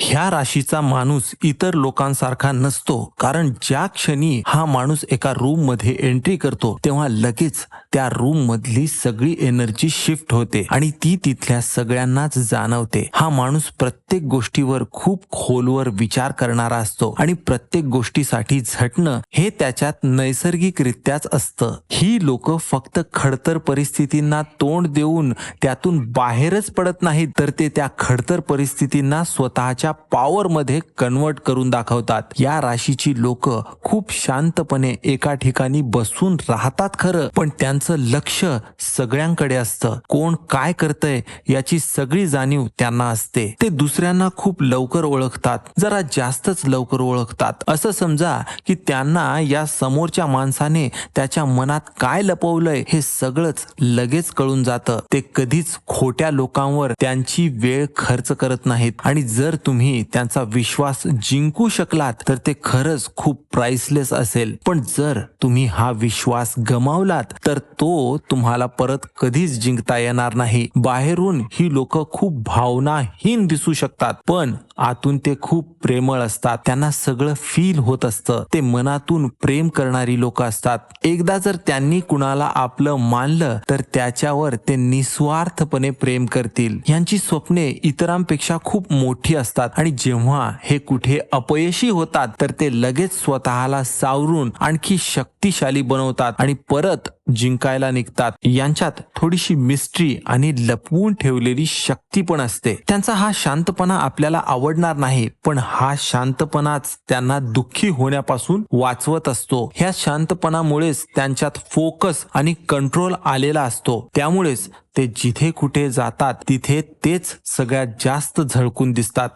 ह्या राशीचा माणूस इतर लोकांसारखा नसतो कारण ज्या क्षणी हा माणूस एका रूममध्ये एंट्री करतो तेव्हा लगेच त्या रूम मधली सगळी एनर्जी शिफ्ट होते आणि ती तिथल्या सगळ्यांनाच जाणवते. हा माणूस प्रत्येक गोष्टीवर खूप खोलवर विचार करणारा असतो आणि प्रत्येक गोष्टीसाठी झटणं हे त्याच्यात नैसर्गिकरित्याच असतं. ही लोक फक्त खडतर परिस्थितींना तोंड देऊन त्यातून बाहेरच पडत नाहीत तर ते त्या खडतर परिस्थितींना स्वतःच्या पॉवर मध्ये कन्वर्ट करून दाखवतात. या राशीची लोक खूप शांतपणे एका ठिकाणी बसून राहतात खरं. पण त्यांचं लक्ष सगळ्यांकडे असतं. कोण काय करतंय याची सगळी जाणीव त्यांना असते. ते दुसऱ्यांना खूप लवकर ओळखतात. जरा जास्तच लवकर ओळखतात. असं समजा की त्यांना या समोरच्या माणसाने त्याच्या मनात काय लपवलंय हे सगळंच लगेच कळून जातं. ते कधीच खोट्या लोकांवर त्यांची वेळ खर्च करत नाहीत. आणि जर तुम्ही तुम्ही त्यांचा विश्वास जिंकू शकलात तर ते खरंच खूप प्राइसलेस असेल. पण जर तुम्ही हा विश्वास गमावलात तर तो तुम्हाला परत कधीच जिंकता येणार नाही. बाहेरून ही लोक खूप भावनाहीन दिसू शकतात पण आतून ते खूप प्रेमळ असतात. त्यांना सगळं फील होत असतं. ते मनातून प्रेम करणारी लोक असतात. एकदा जर त्यांनी कुणाला आपलं मानलं तर त्याच्यावर ते निस्वार्थपणे प्रेम करतील. यांची स्वप्ने इतरांपेक्षा खूप मोठी असतात. असतात. आणि जेव्हा हे कुठे अपयशी होतात तर ते लगेच स्वतःला सावरून आणखी शक्तिशाली बनवतात आणि परत जिंकायला निघतात. यांच्यात थोडीशी मिस्ट्री आणि लपवून ठेवलेली शक्ती पण असते. त्यांचा हा शांतपणा आपल्याला आवडणार नाही पण हा शांतपणाच त्यांना दुःखी होण्यापासून वाचवत असतो. ह्या शांतपणामुळेच त्यांच्यात फोकस आणि कंट्रोल आलेला असतो. त्यामुळेच ते जिथे कुठे जातात तिथे तेच सगळ्यात जास्त झळकून दिसतात.